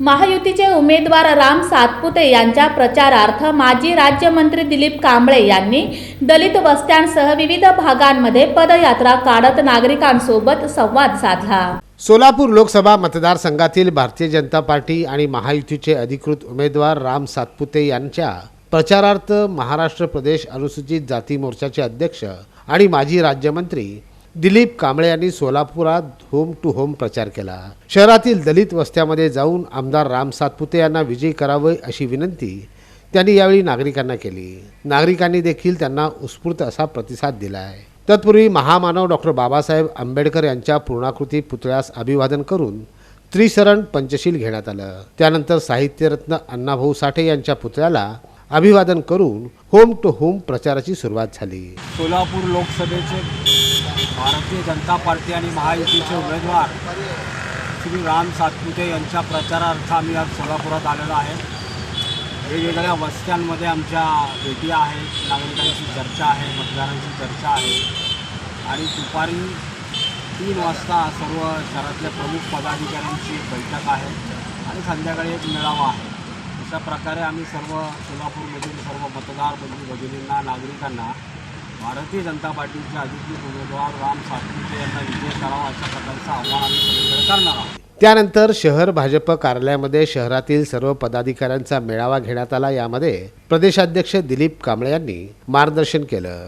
महायुतीचे उमेदवार राम सातपुते यांच्या प्रचारार्थ माजी राज्यमंत्री दिलीप कांबळे यांनी दलित वस्त्यांसह विविध भागांमध्ये पदयात्रा काढत नागरिकांसोबत संवाद साधला. सोलापूर लोकसभा मतदारसंघातील भारतीय जनता पार्टी आणि महायुतीचे अधिकृत उमेदवार राम सातपुते यांच्या प्रचारार्थ महाराष्ट्र प्रदेश अनुसूचित जाती मोर्चाचे अध्यक्ष आणि माजी राज्यमंत्री दिलीप कांबळे यांनी सोलापुरात होम टू होम प्रचार केला. शहरातील दलित वस्त्यामध्ये जाऊन आमदार राम सातपुते यांना विजयी करावे अशी विनंती त्यांनी यावेळी नागरिकांना केली. नागरिकांनी देखील त्यांना उत्स्फूर्त असा प्रतिसाद दिला आहे तत्पूर्वी महामानव डॉक्टर बाबासाहेब आंबेडकर यांच्या पूर्णाकृती पुतळ्यास अभिवादन करून त्रिशरण पंचशील घेण्यात आलं. त्यानंतर साहित्यरत्न अण्णाभाऊ साठे यांच्या पुतळ्याला अभिवादन करून होम टू होम प्रचाराची सुरुवात झाली. सोलापूर लोकसभेचे भारतीय जनता पार्टी आणि महायुतीचे उमेदवार श्री राम सातपुते यांच्या प्रचारार्थ आम्ही आज सोलापुरात आलेलो आहे. वेगवेगळ्या वस्त्यांमध्ये आमच्या भेटी आहेत नागरिकांची चर्चा आहे मतदारांची चर्चा आहे. आणि दुपारी तीन वाजता सर्व शहरातल्या प्रमुख पदाधिकाऱ्यांची एक बैठक आहे. आणि संध्याकाळी एक मेळावा आहे. अशा प्रकारे आम्ही सर्व सोलापूरमधील सर्व मतदार बंधू भगिनींना नागरिकांना भारतीय जनता पार्टीचे अधिकृत उमेदवार राम सातपुते यांना विजय करावा अशा प्रकारचं आव्हान आम्ही सगळीकडे करणार आहोत. त्यानंतर शहर भाजप कार्यालयामध्ये शहरातील सर्व पदाधिकाऱ्यांचा मेळावा घेण्यात आला. यामध्ये प्रदेशाध्यक्ष दिलीप कांबळे यांनी मार्गदर्शन केलं.